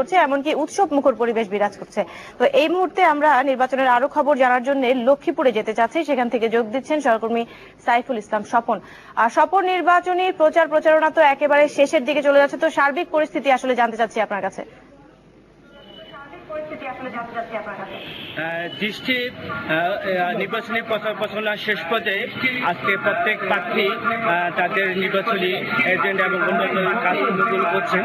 করছে, এমনকি উৎসব মুখর পরিবেশ বিরাজ করছে। তো এই মুহূর্তে আমরা নির্বাচনের আরও খবর জানার জন্য লক্ষ্মীপুরে যেতে চাচ্ছি। সেখান থেকে যোগ দিচ্ছেন সহকর্মী সাইফুল ইসলাম স্বপন। আর স্বপন, নির্বাচনী প্রচার প্রচারণা তো একেবারে শেষের দিকে চলে যাচ্ছে, তো সার্বিক পরিস্থিতি আসলে জানতে চাচ্ছি আপনার কাছে। দৃষ্টি নির্বাচনী প্রচার প্রচারণা শেষ পর্যায়ে আজকে প্রত্যেক প্রার্থী তাদের নির্বাচনী এজেন্ট এবং অন্যান্য কাজকর্মগুলো করছেন।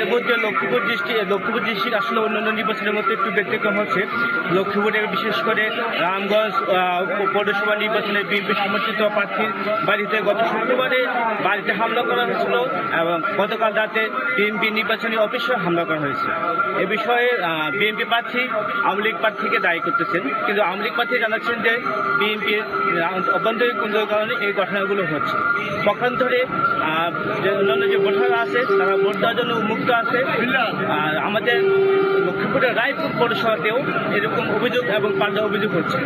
এর মধ্যে লক্ষ্মীপুর দৃষ্টি, লক্ষ্মীপুর ডিস্ট্রিক্ট আসলে অন্যান্য নির্বাচনের মধ্যে একটু ব্যতিক্রম হচ্ছে। লক্ষ্মীপুরে বিশেষ করে রামগঞ্জ পৌরসভা নির্বাচনে বিএনপি সমর্থিত প্রার্থীর বাড়িতে গত শুক্রবারে বাড়িতে হামলা করা হয়েছিল এবং গতকাল রাতে বিএনপি নির্বাচনী অফিসে হামলা করা হয়েছে। এ বিষয়ে বিএনপি প্রার্থী আওয়ামী লীগ প্রার্থীকে দায়ী করতেছেন। কিন্তু আওয়ামী লীগ প্রার্থী জানাচ্ছেন যে বিএনপির অভ্যন্তরীণ কুন্দর কারণে এই ঘটনাগুলো হচ্ছে। পক্ষান্তরে যে অন্যান্য যে ভোটাররা আছে, তারা ভোট দেওয়ার জন্য উন্মুক্ত আছে। আর আমাদের লক্ষ্মীপুরের রায়পুর পৌরসভাতেও এরকম অভিযোগ এবং পাল্টা অভিযোগ হচ্ছে।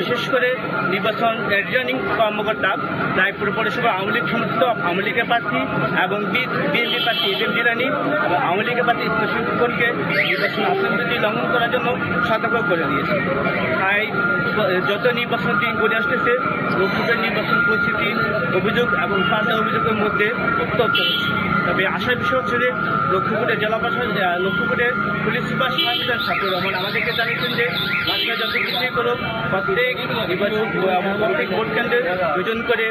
বিশেষ করে নির্বাচন রিটার্নিং কর্মকর্তা, রায়পুর পৌরসভা আওয়ামী লীগ সমর্থিত আওয়ামী লীগের প্রার্থী এবং বিএনপি প্রার্থী এম জিরানি এবং আওয়ামী লীগের প্রার্থী প্রশিক্ষণকে নির্বাচন আচরণবিধি লঙ্ঘন করার জন্য সতর্ক করে দিয়েছে। তাই যত নির্বাচন দিন করে আসতেছে লক্ষ্মীপুরের নির্বাচন পরিস্থিতি, অভিযোগ এবং পাল্টা অভিযোগের মধ্যে উত্তপ্ত তবে আশার বিষয় হচ্ছে যে লক্ষ্মীপুরের জেলা প্রশাসন লক্ষ্মীপুরের পুলিশ সুপার শাহিদান শাকুর রহমান আমাদেরকে জানিয়েছেন যে যত কিছুই করুক প্রত্যেক নির্বাচন প্রত্যেক ভোট কেন্দ্রে দুজন করে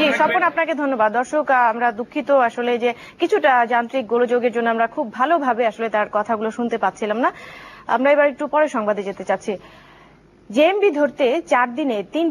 জি স্বপন আপনাকে ধন্যবাদ। দর্শক আমরা দুঃখিত আসলে যে কিছুটা যান্ত্রিক গোলযোগের জন্য আমরা খুব ভালোভাবে আসলে তার কথাগুলো শুনতে পাচ্ছিলাম না। আমরা এবার একটু পরে সংবাদে যেতে চাচ্ছি। জেএমবি ধরতে চার দিনে তিন